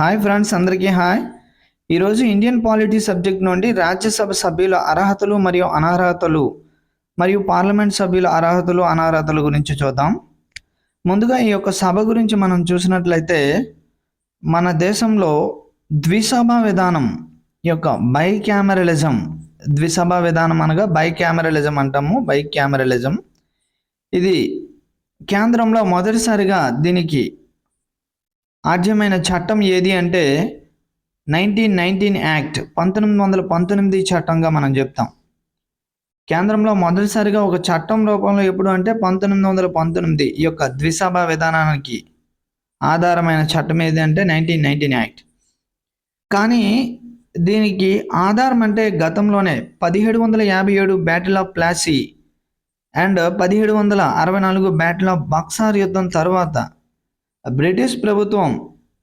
Hi friends అందరికీ hi ఈరోజు Indian polity subject నుండి రాజ్యసభ సభ్యుల అర్హతలు మరియు అనర్హతలు మరియు పార్లమెంట్ సభ్యుల అర్హతలు అనర్హతల గురించి చూద్దాం. ముందుగా ఈ యొక్క సభ గురించి మనం చూసినట్లయితే మన దేశంలో ద్విసభ విధానం యొక్క బై క్యామరలిజం ద్విసభ విధానం అనగా బై క్యామరలిజం అంటాము బై క్యామరలిజం ఇది కేంద్రంలో మొదటిసారిగా దీనికి ఆద్యమైన చట్టం ఏది అంటే నైన్టీన్ నైన్టీన్ యాక్ట్ పంతొమ్మిది వందల పంతొమ్మిది చట్టంగా మనం చెప్తాం. కేంద్రంలో మొదటిసారిగా ఒక చట్టం రూపంలో ఎప్పుడు అంటే పంతొమ్మిది వందల పంతొమ్మిది ఈ యొక్క ద్విసభ విధానానికి ఆధారమైన చట్టం ఏది అంటే నైన్టీన్ నైన్టీన్ యాక్ట్. కానీ దీనికి ఆధారం అంటే గతంలోనే పదిహేడు వందల యాభై ఏడు బ్యాటిల్ ఆఫ్ ప్లాసీ అండ్ పదిహేడు వందల అరవై నాలుగు బ్యాటిల్ ఆఫ్ బక్సార్ యుద్ధం తర్వాత బ్రిటిష్ ప్రభుత్వం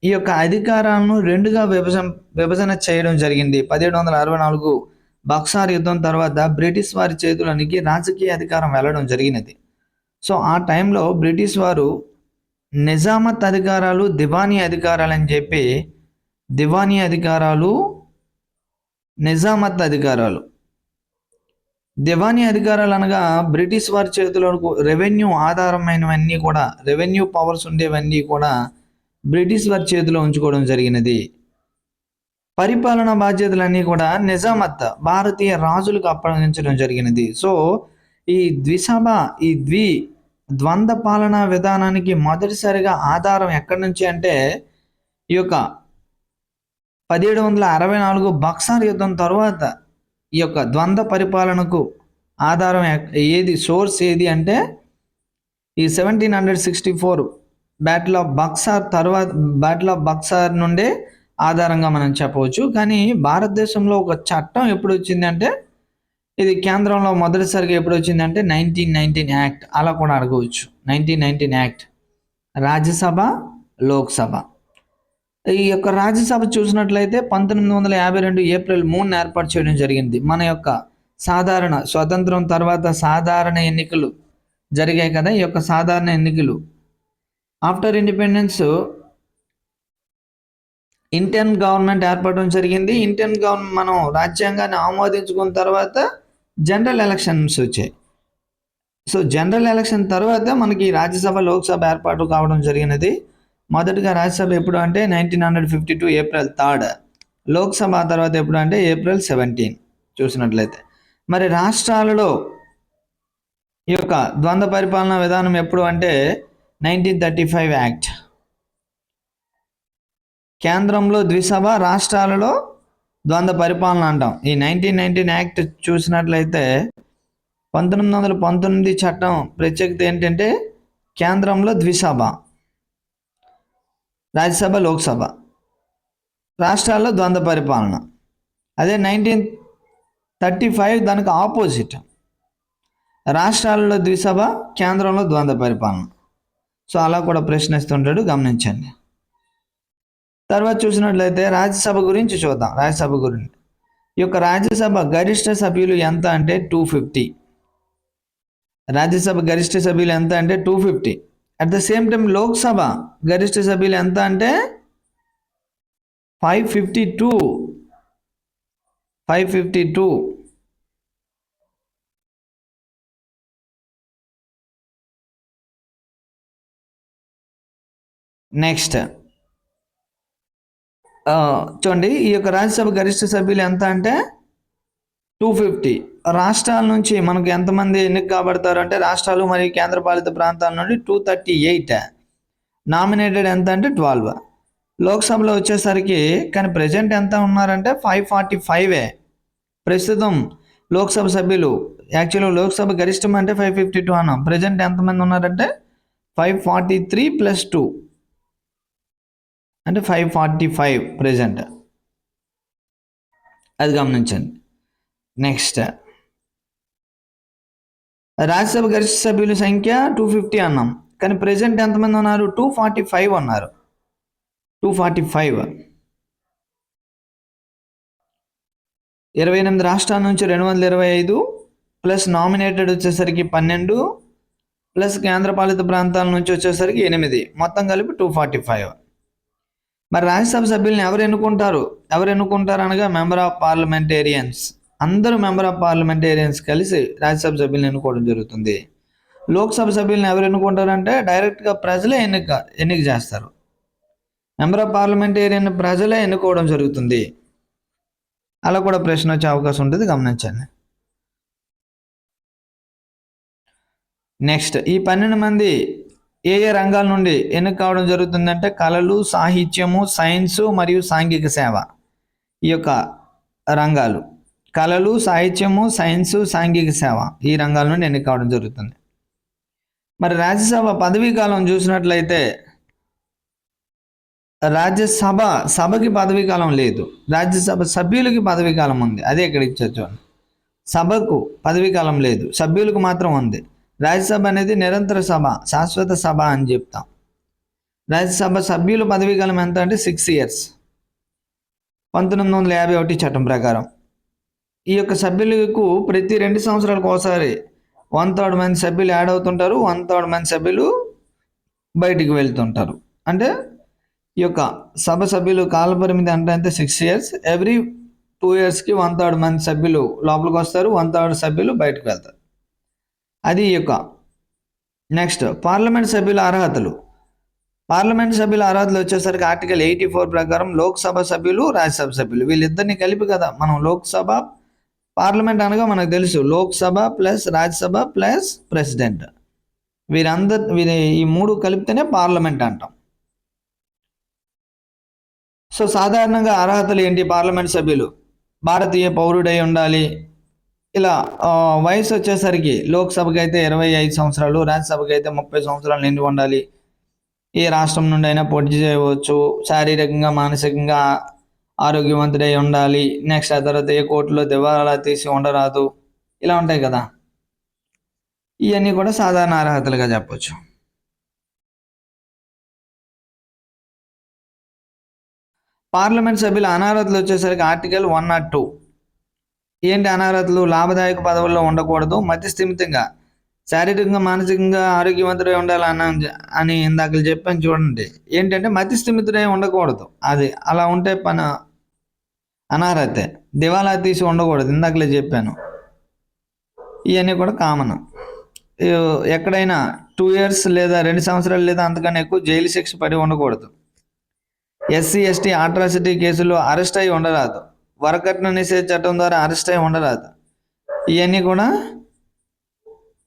ఈ యొక్క అధికారాలను రెండుగా విభజన విభజన చేయడం జరిగింది. పదిహేడు వందల అరవై నాలుగు బక్సార్ యుద్ధం తర్వాత బ్రిటిష్ వారి చేతులనికి రాజకీయ అధికారం వెళ్ళడం జరిగినది. సో ఆ టైంలో బ్రిటిష్ వారు నిజామత్ అధికారాలు దివానీ అధికారాలు అని చెప్పి దివానీ అధికారాలు నిజామత్ అధికారాలు దివానీ అధికారాలు అనగా బ్రిటిష్ వారి చేతిలో రెవెన్యూ ఆధారమైనవన్నీ కూడా రెవెన్యూ పవర్స్ ఉండేవన్నీ కూడా బ్రిటిష్ వారి చేతిలో ఉంచుకోవడం జరిగినది. పరిపాలనా బాధ్యతలన్నీ కూడా నిజామత్ భారతీయ రాజులకు అప్పగించడం జరిగినది. సో ఈ ద్విసభ ఈ ద్వి ద్వంద్వ పాలనా విధానానికి మొదటిసారిగా ఆధారం ఎక్కడి నుంచి అంటే ఈ యొక్క పదిహేడు వందల అరవై నాలుగు బక్సార్ యుద్ధం తర్వాత ఈ యొక్క ద్వంద్వ పరిపాలనకు ఆధారం ఏది సోర్స్ ఏది అంటే ఈ seventeen hundred sixty four battle of Buxar తర్వాత బ్యాటిల్ ఆఫ్ బక్సార్ నుండే ఆధారంగా మనం చెప్పవచ్చు. కానీ భారతదేశంలో ఒక చట్టం ఎప్పుడు వచ్చిందంటే ఇది కేంద్రంలో మొదటిసారిగా ఎప్పుడు వచ్చిందంటే నైన్టీన్ నైన్టీన్ యాక్ట్. అలా కూడా అడగవచ్చు. Nineteen nineteen act. Rajya Sabha Lok Sabha. ఈ యొక్క రాజ్యసభ చూసినట్లయితే పంతొమ్మిది వందల యాభై రెండు ఏప్రిల్ మూడున ఏర్పాటు చేయడం జరిగింది. మన యొక్క సాధారణ స్వతంత్రం తర్వాత సాధారణ ఎన్నికలు జరిగాయి కదా. ఈ యొక్క సాధారణ ఎన్నికలు. ఆఫ్టర్ ఇండిపెండెన్స్ ఇండియన్ గవర్నమెంట్ ఏర్పడడం జరిగింది. ఇండియన్ గవర్నమెంట్ మనం రాజ్యాంగాన్ని ఆమోదించుకున్న తర్వాత జనరల్ ఎలక్షన్స్ వచ్చాయి. సో జనరల్ ఎలక్షన్ తర్వాత మనకి రాజ్యసభ లోక్సభ ఏర్పాటు కావడం జరిగినది. మొదటగా రాజ్యసభ ఎప్పుడు అంటే nineteen hundred fifty two April third. Lok Sabha తర్వాత ఎప్పుడు అంటే ఏప్రిల్ సెవెంటీన్. చూసినట్లయితే. మరి రాష్ట్రాలలో ఈ యొక్క ద్వంద్వ పరిపాలనా విధానం ఎప్పుడు అంటే నైన్టీన్ థర్టీ ఫైవ్ యాక్ట్. కేంద్రంలో ద్విసభ రాష్ట్రాలలో ద్వంద్వ పరిపాలన అంటాం. ఈ నైన్టీన్ నైన్టీన్ యాక్ట్ చూసినట్లయితే పంతొమ్మిది వందల పంతొమ్మిది చట్టం ప్రత్యేకత ఏంటంటే కేంద్రంలో ద్విసభ. రాజ్యసభ లోక్సభ. రాష్ట్రాల్లో ద్వంద్వ పరిపాలన. అదే నైన్టీన్ థర్టీ ఫైవ్ దానికి ఆపోజిట్. రాష్ట్రాలలో ద్విసభ కేంద్రంలో ద్వంద్వ పరిపాలన. సో అలా కూడా ప్రశ్నిస్తుంటాడు గమనించండి. తర్వాత చూసినట్లయితే రాజ్యసభ గురించి చూద్దాం రాజ్యసభ గురించి. ఈ యొక్క రాజ్యసభ గరిష్ట సభ్యులు ఎంత అంటే టూ ఫిఫ్టీ. రాజ్యసభ గరిష్ట సభ్యులు ఎంత అంటే two fifty. At the same time Lok Sabha గరిష్ట సభ్యులు ఎంత అంటే five fifty two five fifty two next చూడండి ఈ యొక్క రాజ్యసభ గరిష్ట సభ్యులు ఎంత అంటే టూ ఫిఫ్టీ. రాష్ట్రాల నుంచి మనకు ఎంతమంది ఎన్నిక కాబడతారు అంటే రాష్ట్రాలు మరియు కేంద్రపాలిత ప్రాంతాల నుండి టూ థర్టీ ఎయిట్. నామినేటెడ్ ఎంత అంటే ట్వెల్వ్. లోక్సభలో వచ్చేసరికి కానీ ప్రజెంట్ ఎంత ఉన్నారంటే ఫైవ్ ఫార్టీ ఫైవే. ప్రస్తుతం లోక్సభ సభ్యులు యాక్చువల్గా లోక్సభ గరిష్టం అంటే ఫైవ్ ఫిఫ్టీ టూ అన్నాం. ప్రజెంట్ ఎంతమంది ఉన్నారంటే five forty three plus two. అంటే ఫైవ్ ఫార్టీ ఫైవ్ ప్రజెంట్. అది గమనించండి. నెక్స్ట్ రాజ్యసభ గరిష్ట సభ్యుల సంఖ్య టూ ఫిఫ్టీ అన్నాం. కానీ ప్రజెంట్ ఎంతమంది ఉన్నారు? టూ ఫార్టీ ఫైవ్ అన్నారు. టూ ఫార్టీ ఫైవ్ ఇరవై ఎనిమిది రాష్ట్రాల నుంచి రెండు వందల ఇరవై ఐదు ప్లస్ నామినేటెడ్ వచ్చేసరికి పన్నెండు ప్లస్ కేంద్రపాలిత ప్రాంతాల నుంచి వచ్చేసరికి ఎనిమిది. మొత్తం కలిపి టూ ఫార్టీ ఫైవ్ మరి రాజ్యసభ సభ్యులను ఎవరు ఎన్నుకుంటారు? ఎవరు ఎన్నుకుంటారు అనగా మెంబర్ ఆఫ్ పార్లమెంటేరియన్స్. అందరూ మెంబర్ ఆఫ్ పార్లమెంటేరియన్స్ కలిసి రాజ్యసభ సభ్యులను ఎన్నుకోవడం జరుగుతుంది. లోక్సభ సభ్యులను ఎవరు ఎన్నుకుంటారంటే డైరెక్ట్గా ప్రజలే ఎన్నిక ఎన్నిక చేస్తారు. మెంబర్ ఆఫ్ పార్లమెంటేరియన్ ప్రజలే ఎన్నుకోవడం జరుగుతుంది. అలా కూడా ప్రశ్న వచ్చే అవకాశం ఉంటుంది. గమనించండి. నెక్స్ట్ ఈ పన్నెండు మంది ఏ ఏ రంగాల నుండి ఎన్నిక కావడం జరుగుతుందంటే కళలు సాహిత్యము సైన్సు మరియు సాంఘిక సేవ ఈ యొక్క రంగాలు. కళలు సాహిత్యము సైన్సు సాంఘిక సేవ ఈ రంగాల నుండి ఎన్నిక కావడం జరుగుతుంది. మరి రాజ్యసభ పదవీ కాలం చూసినట్లయితే రాజ్యసభ సభకి పదవీ కాలం లేదు. రాజ్యసభ సభ్యులకి పదవీ కాలం ఉంది. అదే ఇక్కడ ఇచ్చారు చూడండి. సభకు పదవీ కాలం లేదు. సభ్యులకు మాత్రం ఉంది. రాజ్యసభ అనేది నిరంతర సభ శాశ్వత సభ అని చెప్తాం. రాజ్యసభ సభ్యుల పదవీ కాలం ఎంత అంటే సిక్స్ ఇయర్స్. పంతొమ్మిది వందల యాభై ఒకటి చట్టం ప్రకారం. ఈ యొక్క సభ్యులకు ప్రతి రెండు సంవత్సరాలకు ఒకసారి వన్ థర్డ్ మంది సభ్యులు యాడ్ అవుతుంటారు వన్ థర్డ్ మంది సభ్యులు బయటికి వెళ్తుంటారు. అంటే ఈ యొక్క సభ సభ్యులు కాల పరిమితి అంటే అంతే సిక్స్ ఇయర్స్ ఎవ్రీ టూ ఇయర్స్కి వన్ థర్డ్ మంది సభ్యులు లోపలికి వస్తారు వన్ థర్డ్ సభ్యులు బయటకు వెళ్తారు. అది ఈ యొక్క నెక్స్ట్ పార్లమెంట్ సభ్యుల అర్హతలు. పార్లమెంట్ సభ్యుల అర్హతలు వచ్చేసరికి ఆర్టికల్ ఎయిటీ ఫోర్ ప్రకారం లోక్సభ సభ్యులు రాజ్యసభ సభ్యులు. వీళ్ళిద్దరిని కలిపి కదా మనం లోక్సభ పార్లమెంట్ అనగా మనకు తెలుసు Lok Sabha plus Rajya Sabha plus president. వీరందరు వీరి ఈ మూడు కలిపితేనే పార్లమెంట్ అంటాం. సో సాధారణంగా అర్హతలు ఏంటి పార్లమెంట్ సభ్యులు? భారతీయ పౌరుడై ఉండాలి. ఇలా వయసు వచ్చేసరికి లోక్సభకి అయితే ఇరవై ఐదు సంవత్సరాలు రాజ్యసభకి అయితే ముప్పై సంవత్సరాలు నిండి ఉండాలి. ఏ రాష్ట్రం నుండి అయినా పోటీ చేయవచ్చు. శారీరకంగా మానసికంగా ఆరోగ్యవంతుడై ఉండాలి. నెక్స్ట్ ఆ తర్వాత ఏ కోర్టులో దివాలా తీసి ఉండరాదు. ఇలా ఉంటాయి కదా. ఇవన్నీ కూడా సాధారణ అర్హతలుగా చెప్పచ్చు. పార్లమెంట్ సభ్యుల అనర్హతలు వచ్చేసరికి ఆర్టికల్ వన్ నాట్ టూ. ఏంటి అనర్హతలు లాభదాయక పదవుల్లో ఉండకూడదు. మధ్యస్థిమితంగా స్థిమితంగా శారీరకంగా మానసికంగా ఆరోగ్యవంతుడై ఉండాలన్న అని ఇందాక చెప్పాను చూడండి. ఏంటంటే మతి ఉండకూడదు. అది అలా ఉంటే పని అనారతే. దివాలా తీసి ఉండకూడదు. ఇందాకలే చెప్పాను. ఇవన్నీ కూడా కామన్. ఎక్కడైనా టూ ఇయర్స్ లేదా రెండు సంవత్సరాలు లేదా అంతకన్నా ఎక్కువ జైలు శిక్ష పడి ఉండకూడదు. ఎస్సీ ఎస్టీ అట్రాసిటీ కేసులో అరెస్ట్ అయి ఉండరాదు. వరకట్న నిషేధ చట్టం ద్వారా అరెస్ట్ అయి ఉండరాదు. ఇవన్నీ కూడా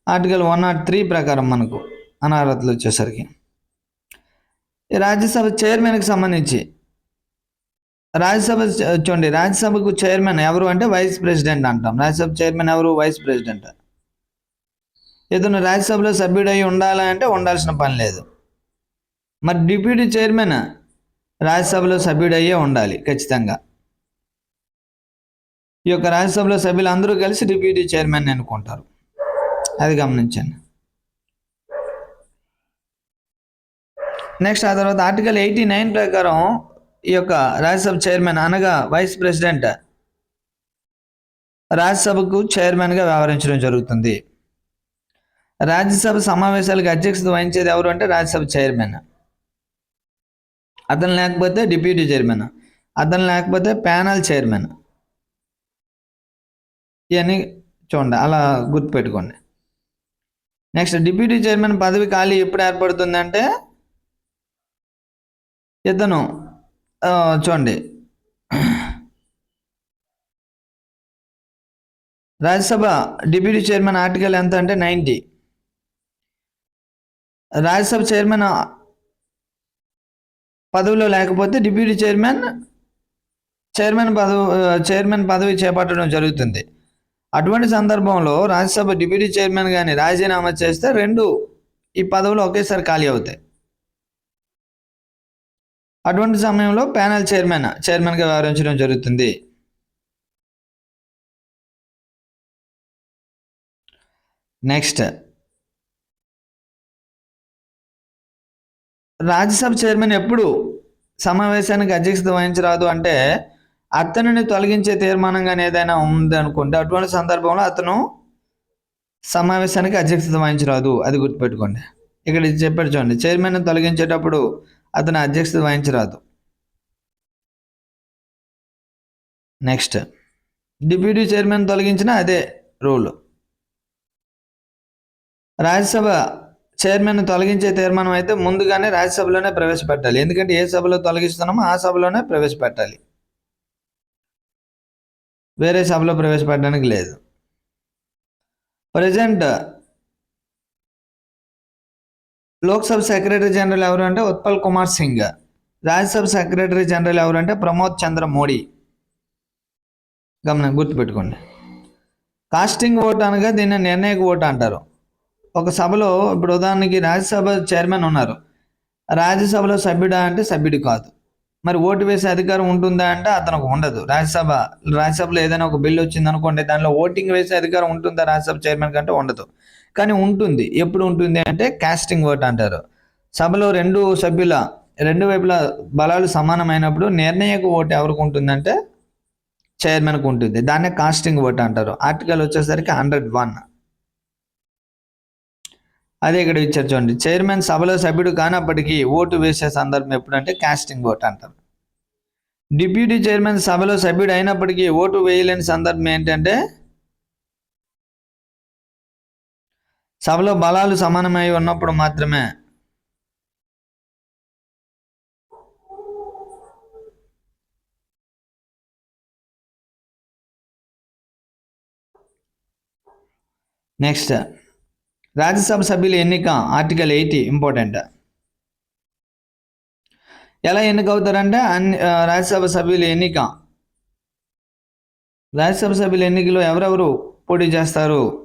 ఆర్టికల్ వన్ నాట్ త్రీ ప్రకారం మనకు అనారతలు వచ్చేసరికి. ఈ రాజ్యసభ చైర్మన్కి సంబంధించి రాజ్యసభ చూడండి రాజ్యసభకు చైర్మన్ ఎవరు అంటే వైస్ ప్రెసిడెంట్ అంటాం. రాజ్యసభ చైర్మన్ ఎవరు? Vice president. ఇతను రాజ్యసభలో సభ్యుడై ఉండాలి అంటే ఉండాల్సిన పని లేదు. మరి డిప్యూటీ చైర్మన్ రాజ్యసభలో సభ్యుడయ్యే ఉండాలి ఖచ్చితంగా. ఈ యొక్క రాజ్యసభలో సభ్యులు అందరూ కలిసి డిప్యూటీ చైర్మన్ ఎన్నుకుంటారు. అది గమనించండి. నెక్స్ట్ ఆ తర్వాత ఆర్టికల్ ఎయిటీ నైన్ ప్రకారం ఈ యొక్క రాజ్యసభ చైర్మన్ అనగా వైస్ ప్రెసిడెంట్ రాజ్యసభకు చైర్మన్గా వ్యవహరించడం జరుగుతుంది. రాజ్యసభ సమావేశాలకు అధ్యక్షత వహించేది ఎవరు అంటే రాజ్యసభ చైర్మన్. అతను లేకపోతే డిప్యూటీ చైర్మన్. అతను లేకపోతే ప్యానల్ చైర్మన్. ఇవన్నీ చూడండి అలా గుర్తుపెట్టుకోండి. నెక్స్ట్ డిప్యూటీ చైర్మన్ పదవి ఖాళీ ఎప్పుడు ఏర్పడుతుందంటే ఇతను చూడండి. రాజ్యసభ డిప్యూటీ చైర్మన్ ఆర్టికల్ ఎంత అంటే నైంటీ. రాజ్యసభ చైర్మన్ పదవిలో లేకపోతే డిప్యూటీ చైర్మన్ చైర్మన్ పదవి చైర్మన్ పదవి చేపట్టడం జరుగుతుంది. అటువంటి సందర్భంలో రాజ్యసభ డిప్యూటీ చైర్మన్ కానీ రాజీనామా చేస్తే రెండు ఈ పదవులు ఒకేసారి ఖాళీ అవుతాయి. అటువంటి సమయంలో ప్యానెల్ చైర్మన్ చైర్మన్గా వ్యవహరించడం జరుగుతుంది. నెక్స్ట్. రాజ్యసభ చైర్మన్ ఎప్పుడు సమావేశానికి అధ్యక్షత వహించరాదు అంటే అతనిని తొలగించే తీర్మానం కానీ ఏదైనా ఉంది అనుకుంటే అటువంటి సందర్భంలో అతను సమావేశానికి అధ్యక్షత వహించరాదు. అది గుర్తుపెట్టుకోండి. ఇక్కడ చెప్పాడు చూడండి చైర్మన్ తొలగించేటప్పుడు అతను అధ్యక్షత వహించరాదు. నెక్స్ట్ డిప్యూటీ చైర్మన్ తొలగించిన అదే రూల్ రాజ్యసభ చైర్మన్ తొలగించే తీర్మానం అయితే ముందుగానే రాజ్యసభలోనే ప్రవేశపెట్టాలి. ఎందుకంటే ఏ సభలో తొలగిస్తున్నామో ఆ సభలోనే ప్రవేశపెట్టాలి. వేరే సభలో ప్రవేశపెట్టడానికి లేదు. ప్రజెంట్ లోక్సభ సెక్రటరీ జనరల్ ఎవరు అంటే ఉత్పల్ కుమార్ సింగ్. రాజ్యసభ సెక్రటరీ జనరల్ ఎవరు అంటే ప్రమోద్ చంద్ర మోడీ. గమనం గుర్తుపెట్టుకోండి. కాస్టింగ్ ఓట్ అనగా దీన్ని నిర్ణయక ఓటు అంటారు. ఒక సభలో ఇప్పుడు ఉదాహరణకి రాజ్యసభ చైర్మన్ ఉన్నారు. రాజ్యసభలో సభ్యుడా అంటే సభ్యుడు కాదు. మరి ఓటు వేసే అధికారం ఉంటుందా అంటే అతనికి ఉండదు. రాజ్యసభ రాజ్యసభలో ఏదైనా ఒక బిల్లు వచ్చింది అనుకోండి దానిలో ఓటింగ్ వేసే అధికారం ఉంటుందా రాజ్యసభ చైర్మన్ కంటే ఉండదు. కానీ ఉంటుంది. ఎప్పుడు ఉంటుంది అంటే కాస్టింగ్ ఓట్ అంటారు. సభలో రెండు సభ్యుల రెండు వైపుల బలాలు సమానమైనప్పుడు నిర్ణయక ఓటు ఎవరికి ఉంటుందంటే చైర్మన్కి ఉంటుంది. దాన్నే కాస్టింగ్ ఓట్ అంటారు. ఆర్టికల్ వచ్చేసరికి హండ్రెడ్ వన్. అదే ఇక్కడ ఇచ్చారు చూడండి. చైర్మన్ సభలో సభ్యుడు కానప్పటికీ ఓటు వేసే సందర్భం ఎప్పుడంటే కాస్టింగ్ ఓట్ అంటారు. డిప్యూటీ చైర్మన్ సభలో సభ్యుడు అయినప్పటికీ ఓటు వేయలేని సందర్భం ఏంటంటే సభలో బలాలు సమానమై ఉన్నప్పుడు మాత్రమే. నెక్స్ట్ రాజ్యసభ సభ్యుల ఎన్నిక ఆర్టికల్ ఎయిటీ ఇంపార్టెంట్. ఎలా ఎన్నికవుతారంటే అన్ని రాజ్యసభ సభ్యుల ఎన్నిక. రాజ్యసభ సభ్యుల ఎన్నికలో ఎవరెవరు పోటీ చేస్తారు?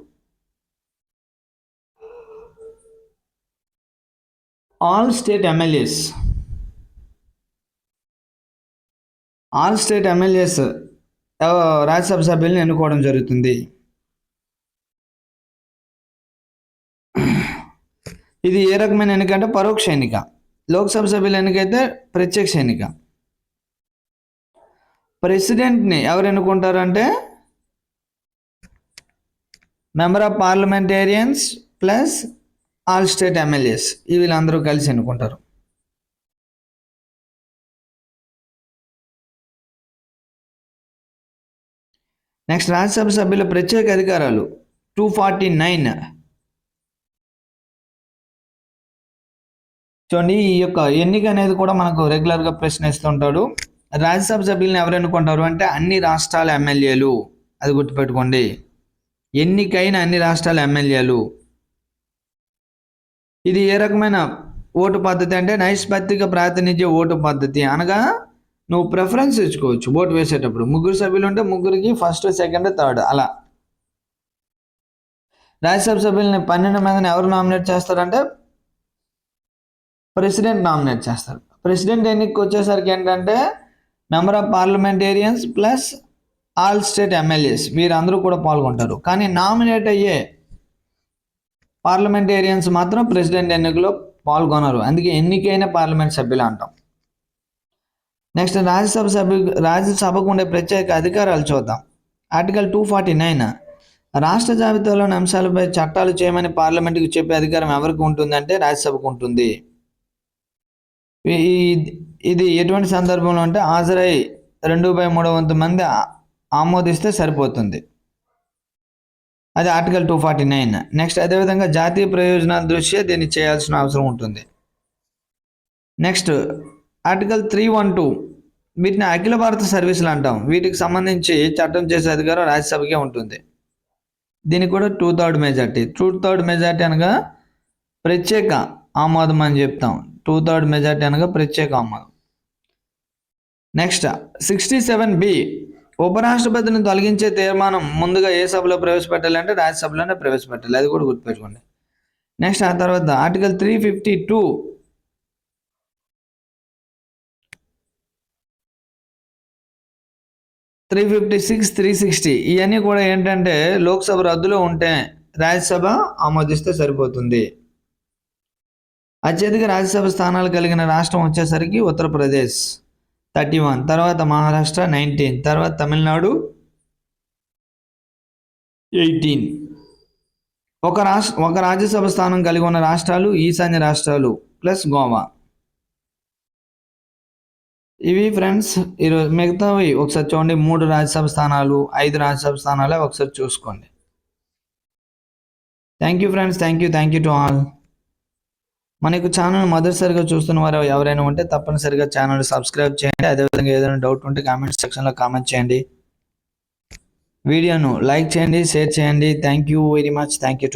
All state MLAs. All state MLAs Rajya Sabha సభ్యులను ఎన్నుకోవడం జరుగుతుంది. ఇది ఏ రకమైన ఎన్నిక అంటే పరోక్ష ఎన్నిక. లోక్సభ సభ్యుల ఎన్నిక అయితే ప్రత్యక్ష ఎన్నిక. ప్రెసిడెంట్ని ఎవరు ఎన్నుకుంటారంటే member of parliamentarians plus all state MLAs ఈ వీళ్ళందరూ కలిసి ఎన్నుకుంటారు. నెక్స్ట్ రాజ్యసభ సభ్యుల ప్రత్యేక అధికారాలు టూ ఫార్టీ నైన్ చూడండి ఈ యొక్క ఎన్నిక అనేది కూడా మనకు రెగ్యులర్గా ప్రశ్న ఇస్తుంటాడు రాజ్యసభ సభ్యులను ఎవరు ఎన్నుకుంటారు అంటే అన్ని రాష్ట్రాల ఎమ్మెల్యేలు. అది గుర్తుపెట్టుకోండి. ఎన్నికైన అన్ని రాష్ట్రాల ఎమ్మెల్యేలు. ఇది ఏ రకమైన ఓటు పద్ధతి అంటే నైష్పత్తిక ప్రాతినిధ్య ఓటు పద్ధతి అనగా నువ్వు ప్రిఫరెన్స్ ఇచ్చుకోవచ్చు ఓటు వేసేటప్పుడు. ముగ్గురు సభ్యులు ఉంటే ముగ్గురికి ఫస్ట్ సెకండ్ థర్డ్ అలా. రాజ్యసభ సభ్యులని పన్నెండు మందిని ఎవరు నామినేట్ చేస్తారంటే? ప్రెసిడెంట్ నామినేట్ చేస్తారు. ప్రెసిడెంట్ ఎన్నికకి వచ్చేసరికి ఏంటంటే member of parliamentarians plus all state MLAs వీరందరూ కూడా పాల్గొంటారు. కానీ నామినేట్ అయ్యే పార్లమెంటేరియన్స్ మాత్రం ప్రెసిడెంట్ ఎన్నికలో పాల్గొనరు. అందుకే ఎన్నికైన పార్లమెంట్ సభ్యులు అంటాం. నెక్స్ట్ రాజ్యసభ సభ్యు రాజ్యసభకు ఉండే ప్రత్యేక అధికారాలు చూద్దాం. Article two forty nine. రాష్ట్ర జాబితాలోని అంశాలపై చట్టాలు చేయమని పార్లమెంటుకు చెప్పే అధికారం ఎవరికి ఉంటుందంటే రాజ్యసభకు ఉంటుంది. ఇది ఎటువంటి సందర్భంలో అంటే హాజరై రెండు బై మూడో వంతు మంది ఆమోదిస్తే సరిపోతుంది. అది article two forty nine next అదేవిధంగా జాతీయ ప్రయోజనాల దృష్ట్యా దీన్ని చేయాల్సిన అవసరం ఉంటుంది. Next article three one two వీటిని అఖిల భారత సర్వీసులు అంటాం. వీటికి సంబంధించి చట్టం చేసే అధికారం రాజ్యసభకే ఉంటుంది. దీనికి కూడా two third majority two third majority అనగా ప్రత్యేక ఆమోదం అని చెప్తాం. టూ థర్డ్ మెజార్టీ అనగా ప్రత్యేక ఆమోదం. నెక్స్ట్ సిక్స్టీ సెవెన్ బి ఉపరాష్ట్రపతిని తొలగించే తీర్మానం ముందుగా ఏ సభలో ప్రవేశపెట్టాలి అంటే రాజ్యసభలోనే ప్రవేశపెట్టాలి. అది కూడా గుర్తుపెట్టుకోండి. నెక్స్ట్ ఆ తర్వాత article three fifty two. Three fifty six three sixty. ఇవన్నీ కూడా ఏంటంటే లోక్సభ రద్దులో ఉంటే రాజ్యసభ ఆమోదిస్తే సరిపోతుంది. అత్యధిక రాజ్యసభ స్థానాలు కలిగిన రాష్ట్రం వచ్చేసరికి ఉత్తరప్రదేశ్. Thirty one. తర్వాత మహారాష్ట్ర నైన్టీన్. తర్వాత తమిళనాడు ఎయిటీన్. ఒక రాష్ట్ర ఒక రాజ్యసభ స్థానం కలిగి ఉన్న రాష్ట్రాలు ఈశాన్య రాష్ట్రాలు ప్లస్ గోవా. ఇవి ఫ్రెండ్స్ ఈరోజు మిగతావి ఒకసారి చూడండి. మూడు రాజ్యసభ స్థానాలు ఐదు రాజ్యసభ స్థానాలే ఒకసారి చూసుకోండి. Thank you friends thank you thank you to all. మనకు ఛానల్ మొదటిసారిగా చూస్తున్న వారు ఎవరైనా ఉంటే తప్పనిసరిగా ఛానల్ సబ్స్క్రైబ్ చేయండి. అదేవిధంగా ఏదైనా డౌట్ ఉంటే కామెంట్ సెక్షన్లో కామెంట్ చేయండి. వీడియోను లైక్ చేయండి షేర్ చేయండి. Thank you very much thank you to